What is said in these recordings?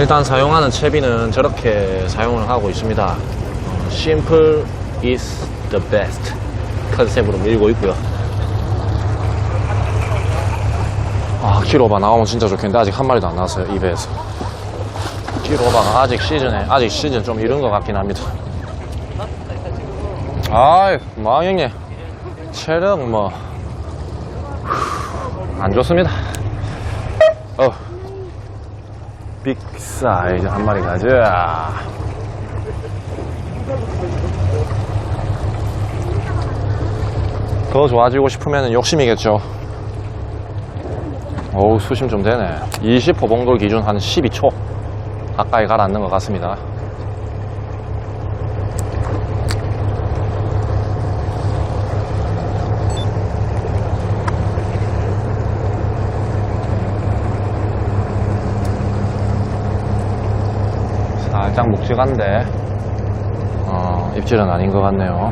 일단 사용하는 채비는 저렇게 사용을 하고 있습니다. 어, Simple is the best 컨셉으로 밀고 있고요. 아, 키로바 나오면 진짜 좋겠는데 아직 한 마리도 안 나왔어요, 이 배에서. 키로바가 아직 시즌에, 아직 시즌 좀 이른 것 같긴 합니다. 아이, 마 형님. 체력 뭐, 후, 안 좋습니다. 어. 빅 사이즈 한 마리 가자. 더 좋아지고 싶으면 욕심이겠죠. 어우, 수심 좀 되네. 20호 봉돌 기준 한 12초 가까이 가라앉는 것 같습니다. 살짝 묵직한데, 어, 입질은 아닌 것 같네요.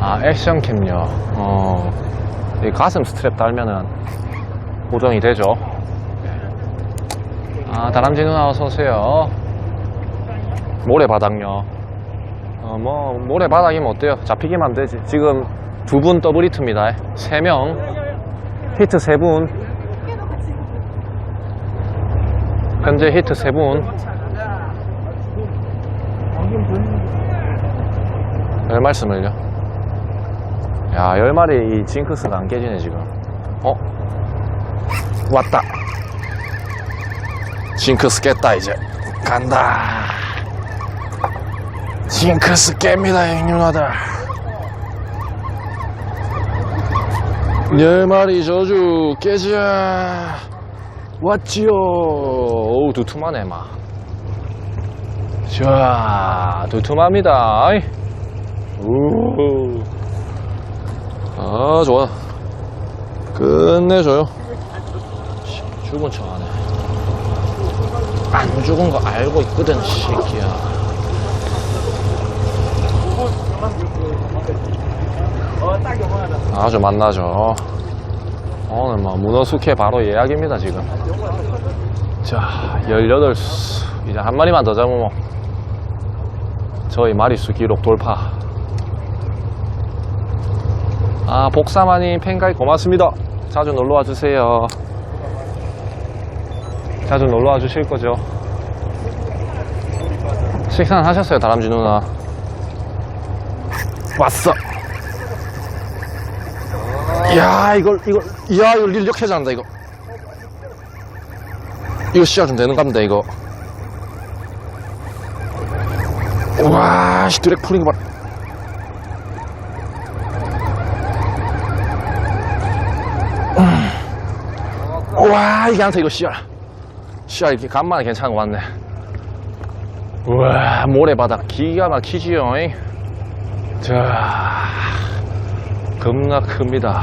아, 액션 캠요. 어, 이 가슴 스트랩 달면은 고정이 되죠. 아, 다람쥐 누나 어서오세요. 모래바닥요. 어, 뭐, 모래바닥이면 어때요? 잡히기만 되지. 지금 두 분 더블 히트입니다. 세 명. 히트 세 분. 현재 히트 세 분. 별 말씀을요? 야, 열 마리 이 징크스가 안 깨지네, 지금. 어? 왔다. 징크스 깼다, 이제. 간다. 징크스 깹니다, 형님 누나들. 열 마리 저주 깨자. 왔지요. 어우, 두툼하네, 막. 자, 두툼합니다. 아이. 우. 아, 좋아. 끝내줘요. 죽은 척 하네. 안 죽은 거 알고 있거든, 이 새끼야. 아주 만나죠. 오늘 뭐 문어 숙회 바로 예약입니다, 지금. 자, 18수. 이제 한 마리만 더 잡으면 저희 마리수 기록 돌파. 아, 복사마님 팬가이 고맙습니다. 자주 놀러와 주세요. 자주 놀러와 주실 거죠? 식사는 하셨어요, 다람쥐 누나? 왔어. 이야, 이걸, 이걸, 이야, 이걸 일력해한다 이거. 이거 씨앗 좀 되는 갑니다, 이거. 와, 씨, 드랙 풀린 거 봐라. 음. 와, 이게 안타, 이거 씨앗. 씨앗, 이렇게 간만에 괜찮은 거 같네. 우와, 모래바닥 기가 막히지요, 잉? 자, 겁나 큽니다.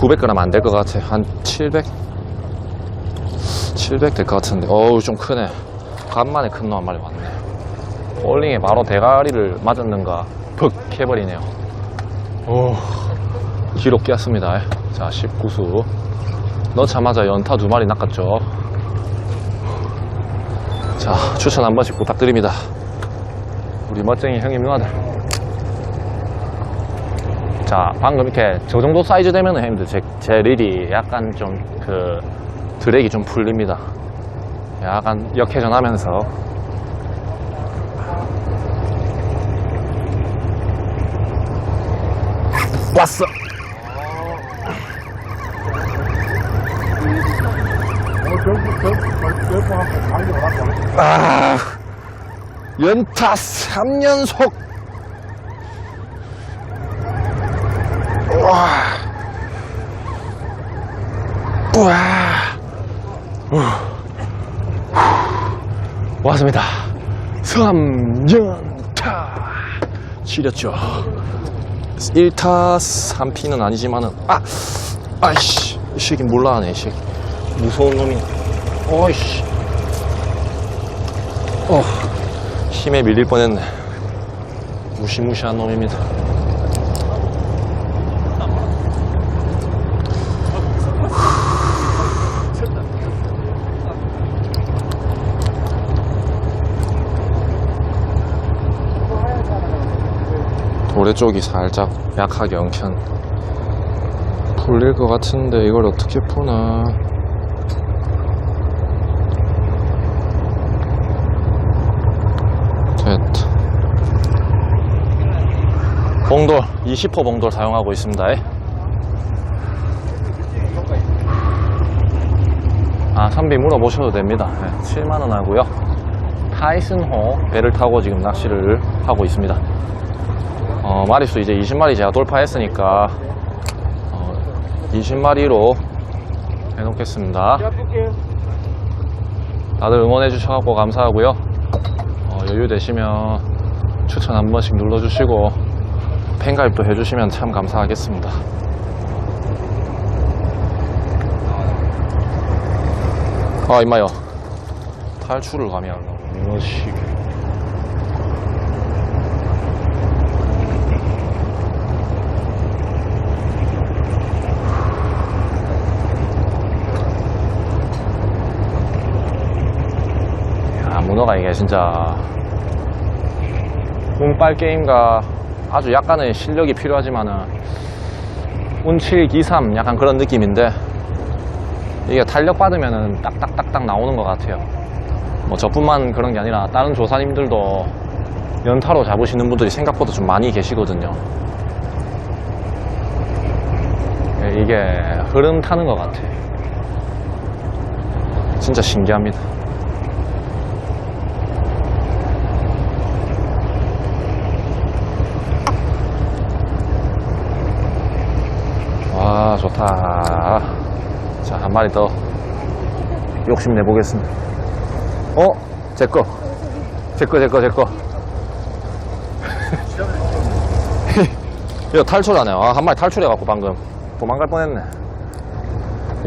900g 안 될 것 같아. 한 700? 700 될 것 같은데. 어우, 좀 크네. 간만에 큰 놈 한 마리 왔네. 볼링에 바로 대가리를 맞았는가. 푹 해버리네요. 오, 기록 깼습니다. 자, 19수. 넣자마자 연타 두 마리 낚았죠. 자, 추천 한 번씩 부탁드립니다. 우리 멋쟁이 형님 누나들. 자, 방금 이렇게 저 정도 사이즈 되면은 형님들 제, 제 릴이 약간 좀 그 드랙이 좀 풀립니다. 약간 역회전 하면서 왔어! 아, 연타 3연속! 와. 우와. 우. 왔습니다. 3연타. 지렸죠. 1타 3피는 아니지만은, 아! 아이씨. 이 새끼 몰라하네, 이 새끼. 무서운 놈이. 어이씨. 어, 힘에 밀릴 뻔했네. 무시무시한 놈입니다. 도래 쪽이 살짝 약하게 엉켰. 풀릴 것 같은데 이걸 어떻게 푸나. 됐다. 봉돌, 20호 봉돌 사용하고 있습니다. 아, 선비 물어보셔도 됩니다. 7만원 하고요. 타이슨호 배를 타고 지금 낚시를 하고 있습니다. 어, 마리수 이제 20마리 제가 돌파했으니까 어, 20마리로 해놓겠습니다. 다들 응원해 주셔서 감사하고요. 어, 여유 되시면 추천 한 번씩 눌러주시고 팬가입도 해주시면 참 감사하겠습니다. 아 임마요. 탈출을 감이 안식야 문어가 이게 진짜. 운빨 게임과 아주 약간의 실력이 필요하지만은 운칠 기삼 약간 그런 느낌인데 이게 탄력 받으면은 딱딱딱딱 나오는 것 같아요. 뭐 저뿐만 그런 게 아니라 다른 조사님들도 연타로 잡으시는 분들이 생각보다 좀 많이 계시거든요. 예, 이게 흐름 타는 것 같아. 진짜 신기합니다. 와, 좋다. 자, 한 마리 더 욕심내 보겠습니다. 어? 제 거. 제 거, 제 거, 제 거. 야, 탈출하네. 아, 한 마리 탈출해갖고 방금. 도망갈 뻔했네.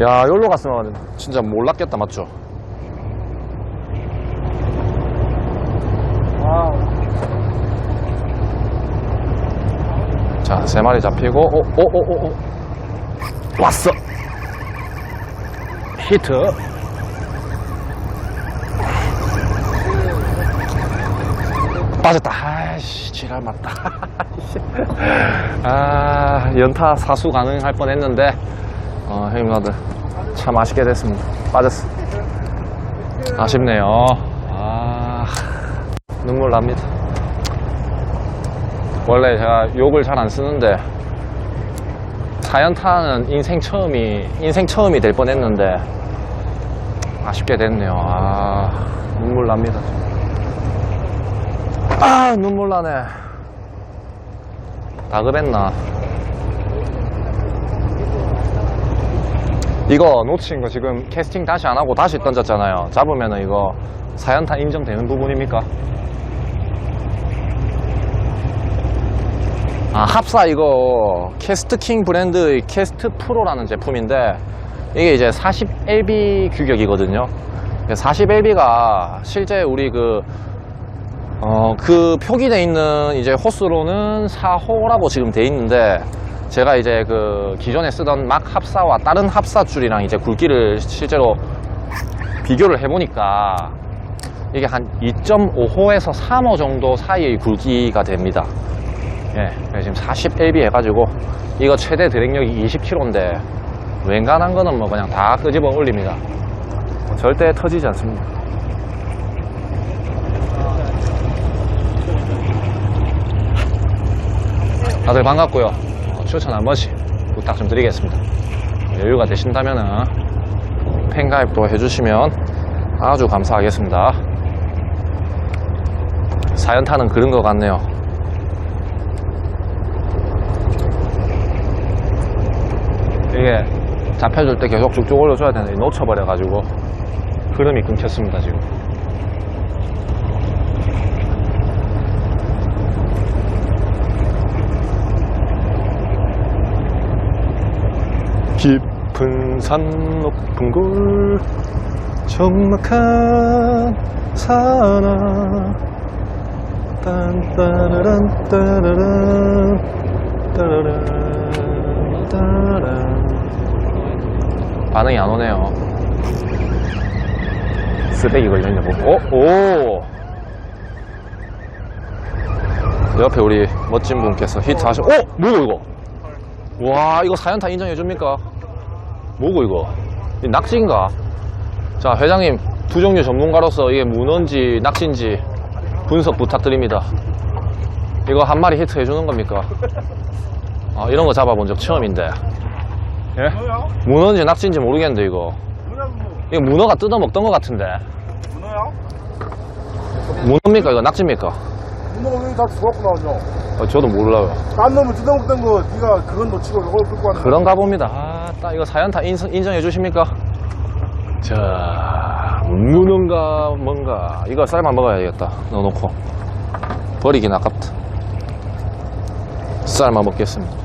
야, 여기로 갔으면 진짜 몰랐겠다, 맞죠? 자, 세 마리 잡히고, 오, 오, 오, 오, 오. 왔어! 히트. 빠졌다. 아이씨, 지랄 맞다. 아, 연타 사수 가능할 뻔 했는데, 어, 형님들, 참 아쉽게 됐습니다. 빠졌어. 아쉽네요. 아, 눈물 납니다. 원래 제가 욕을 잘 안 쓰는데, 사연타는 인생 처음이 인생 처음이 될 뻔했는데 아쉽게 됐네요. 아 눈물 납니다. 아 눈물 나네. 다 그랬나? 이거 놓친 거 지금 캐스팅 다시 안 하고 다시 던졌잖아요. 잡으면은 이거 사연타 인정되는 부분입니까? 아, 합사 이거 캐스트킹 브랜드의 캐스트 프로라는 제품인데 이게 이제 40LB 규격이거든요. 40LB가 실제 우리 그, 어, 그 표기돼 있는 이제 호스로는 4호라고 지금 돼 있는데 제가 이제 그 기존에 쓰던 막 합사와 다른 합사 줄이랑 이제 굵기를 실제로 비교를 해보니까 이게 한 2.5호에서 3호 정도 사이의 굵기가 됩니다. 예, 지금 40LB 해가지고 이거 최대 드랙력이 20kg인데 웬간한 거는 뭐 그냥 다 끄집어 올립니다. 뭐 절대 터지지 않습니다. 다들 반갑고요. 어, 추천 한 번씩 부탁 좀 드리겠습니다. 여유가 되신다면은 팬가입도 해주시면 아주 감사하겠습니다. 사연타는 그런 것 같네요. 이게 잡혀줄 때 계속 쭉쭉 올려줘야 되는데 놓쳐버려가지고 흐름이 끊겼습니다 지금. 깊은 산 높은 골 적막한 괜찮아 딴따라란 따라란 따라란 반응이 안 오네요. 쓰레기 걸렸냐 뭐 어? 오! 옆에 우리 멋진 분께서 히트 하셔 어? 뭐고 이거? 와 이거 사연타 인정해 줍니까? 뭐고 이거? 이 낙지인가? 자 회장님 두 종류 전문가로서 이게 문어인지 낚시인지 분석 부탁드립니다. 이거 한 마리 히트 해주는 겁니까? 아, 이런 거 잡아본 적 처음인데 예? 문어인지 낚시인지 모르겠는데 이거 뭐냐고 이거 문어가 뜯어먹던 것 같은데 문어야? 문어입니까 이거 낙지입니까 문어가 왜다 죽었고 나오냐 어, 저도 몰라요 딴 놈을 뜯어먹던 거 네가 그건 놓치고 이걸 끌고 거야 그런가 봅니다. 아, 딱 이거 사연 다 인정, 인정해 주십니까? 자, 문어인가 뭔가. 이거 쌀만 먹어야겠다. 넣어놓고. 버리긴 아깝다. 쌀만 먹겠습니다.